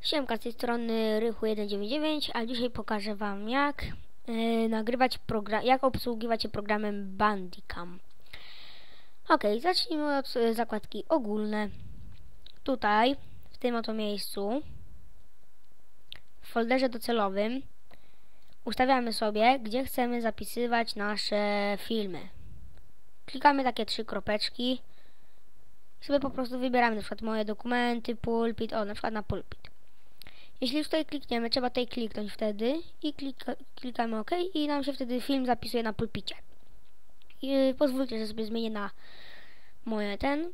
Siemka, z tej strony Rychu199, a dzisiaj pokażę Wam jak yy, nagrywać program, jak obsługiwać się programem Bandicam. Ok, zacznijmy od y, zakładki ogólne. Tutaj, w tym oto miejscu, w folderze docelowym, ustawiamy sobie, gdzie chcemy zapisywać nasze filmy. Klikamy takie trzy kropeczki sobie po prostu wybieramy na przykład moje dokumenty, pulpit, o na przykład na pulpit. Jeśli tutaj klikniemy, trzeba tutaj kliknąć wtedy i klika, klikamy OK i nam się wtedy film zapisuje na pulpicie. I, yy, pozwólcie, że sobie zmienię na moje ten.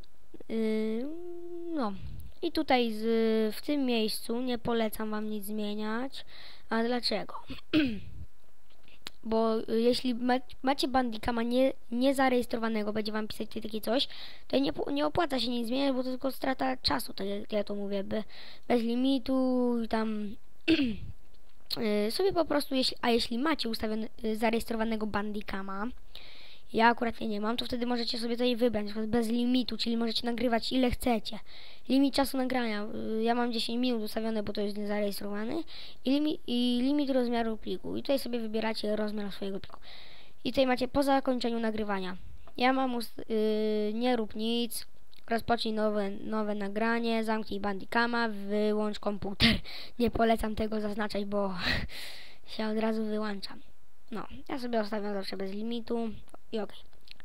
Yy, no. I tutaj z, w tym miejscu nie polecam wam nic zmieniać. A dlaczego? bo y, jeśli macie bandikama nie, niezarejestrowanego, będzie wam pisać takie coś, to nie, nie opłaca się nic zmieniać, bo to tylko strata czasu, tak jak ja to mówię, be, bez limitu i tam y, sobie po prostu, jeśli, a jeśli macie ustawione, y, zarejestrowanego bandikama, ja akurat nie mam, to wtedy możecie sobie tutaj wybrać, bez limitu, czyli możecie nagrywać ile chcecie. Limit czasu nagrania, y, ja mam 10 minut ustawione, bo to jest niezarejestrowany i, limi, i limit rozmiaru pliku. I tutaj sobie wybieracie rozmiar swojego pliku. I tutaj macie po zakończeniu nagrywania. Ja mam yy, nie rób nic, rozpocznij nowe, nowe nagranie, zamknij bandikama, wyłącz komputer. Nie polecam tego zaznaczać, bo się od razu wyłączam. No, ja sobie ustawiam zawsze bez limitu i ok.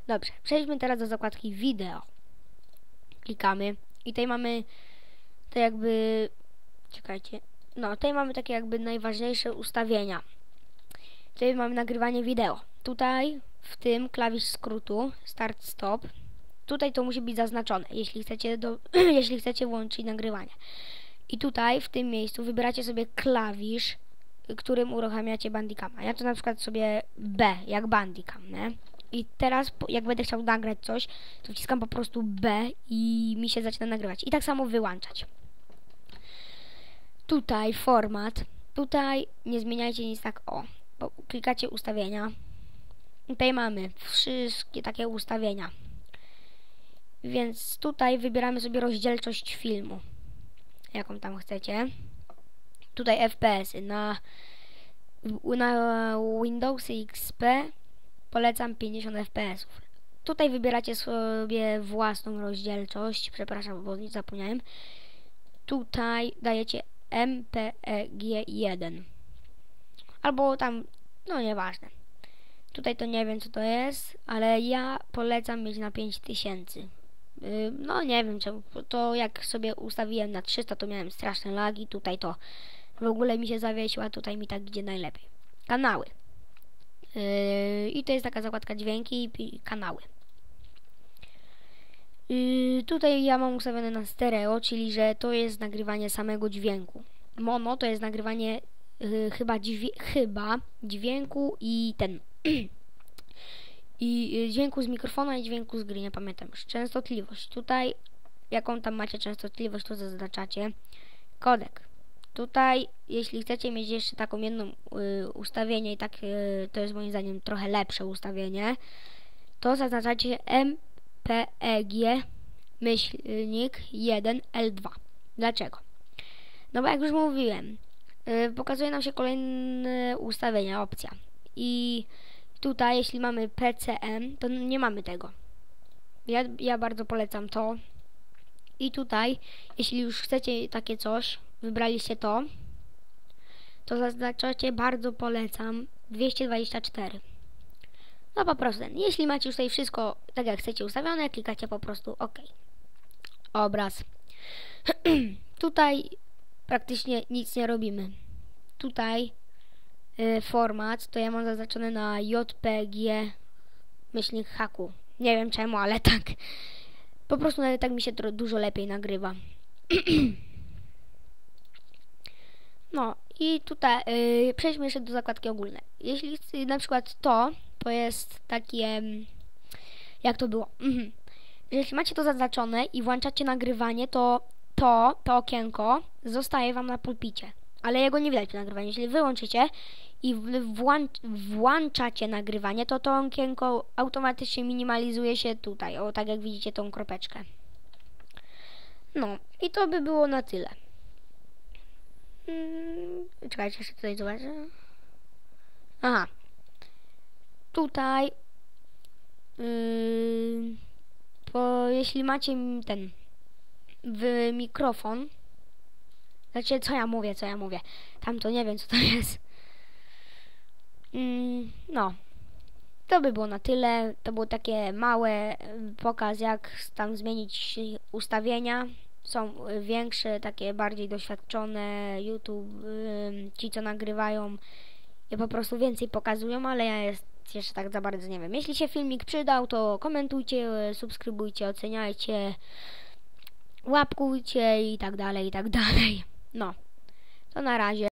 Dobrze, przejdźmy teraz do zakładki wideo. Klikamy i tutaj mamy to jakby, czekajcie, no tutaj mamy takie jakby najważniejsze ustawienia. Tutaj mamy nagrywanie wideo. Tutaj w tym klawisz skrótu start stop. Tutaj to musi być zaznaczone, jeśli chcecie do, jeśli chcecie włączyć nagrywanie. I tutaj w tym miejscu wybieracie sobie klawisz którym uruchamiacie Bandicama. Ja to na przykład sobie B, jak Bandicam, nie? I teraz, jak będę chciał nagrać coś, to wciskam po prostu B i mi się zaczyna nagrywać. I tak samo wyłączać. Tutaj format. Tutaj nie zmieniajcie nic tak o. Bo klikacie ustawienia. Tutaj mamy wszystkie takie ustawienia. Więc tutaj wybieramy sobie rozdzielczość filmu. Jaką tam chcecie tutaj FPS -y. na na Windows XP polecam 50 FPS. Tutaj wybieracie sobie własną rozdzielczość, przepraszam, bo nic zapomniałem. Tutaj dajecie MPEG1. Albo tam, no nieważne. Tutaj to nie wiem co to jest, ale ja polecam mieć na 5000. No nie wiem czemu, to jak sobie ustawiłem na 300 to miałem straszne lagi, tutaj to w ogóle mi się zawiesiła, tutaj mi tak idzie najlepiej. Kanały. Yy, I to jest taka zakładka dźwięki i kanały. Yy, tutaj ja mam ustawione na stereo, czyli że to jest nagrywanie samego dźwięku. Mono to jest nagrywanie yy, chyba, chyba dźwięku i ten i yy, dźwięku z mikrofonu i dźwięku z gry, nie pamiętam już. Częstotliwość. Tutaj jaką tam macie częstotliwość, to zaznaczacie. Kodek. Tutaj, jeśli chcecie mieć jeszcze taką jedną y, ustawienie i tak y, to jest moim zdaniem trochę lepsze ustawienie, to zaznaczacie MPEG myślnik 1L2. Dlaczego? No bo jak już mówiłem, y, pokazuje nam się kolejne ustawienia, opcja. I tutaj, jeśli mamy PCM, to nie mamy tego. Ja, ja bardzo polecam to. I tutaj, jeśli już chcecie takie coś, wybraliście to, to zaznaczacie bardzo polecam 224. No po prostu, jeśli macie już tutaj wszystko tak jak chcecie ustawione, klikacie po prostu OK. Obraz. tutaj praktycznie nic nie robimy. Tutaj y, format to ja mam zaznaczone na JPG myślnik haku. Nie wiem czemu, ale tak. Po prostu nawet tak mi się dużo lepiej nagrywa. No i tutaj yy, przejdźmy jeszcze do zakładki ogólnej. Jeśli na przykład to, to jest takie, mm, jak to było? Mhm. Jeśli macie to zaznaczone i włączacie nagrywanie, to to, to okienko zostaje Wam na pulpicie. Ale jego nie widać przy nagrywaniu. Jeśli wyłączycie i włącz, włączacie nagrywanie, to to okienko automatycznie minimalizuje się tutaj. O, tak jak widzicie tą kropeczkę. No i to by było na tyle. Mm, czekajcie, jeszcze tutaj zobaczę. Aha. Tutaj. Yy, bo jeśli macie ten w mikrofon. Znaczy, co ja mówię, co ja mówię. Tam to nie wiem, co to jest. Mm, no. To by było na tyle. To było takie małe pokaz, jak tam zmienić ustawienia. Są większe, takie bardziej doświadczone. YouTube, ci co nagrywają, je po prostu więcej pokazują, ale ja jest jeszcze tak za bardzo nie wiem. Jeśli się filmik przydał, to komentujcie, y, subskrybujcie, oceniajcie, łapkujcie i tak dalej, i tak dalej. No, to na razie.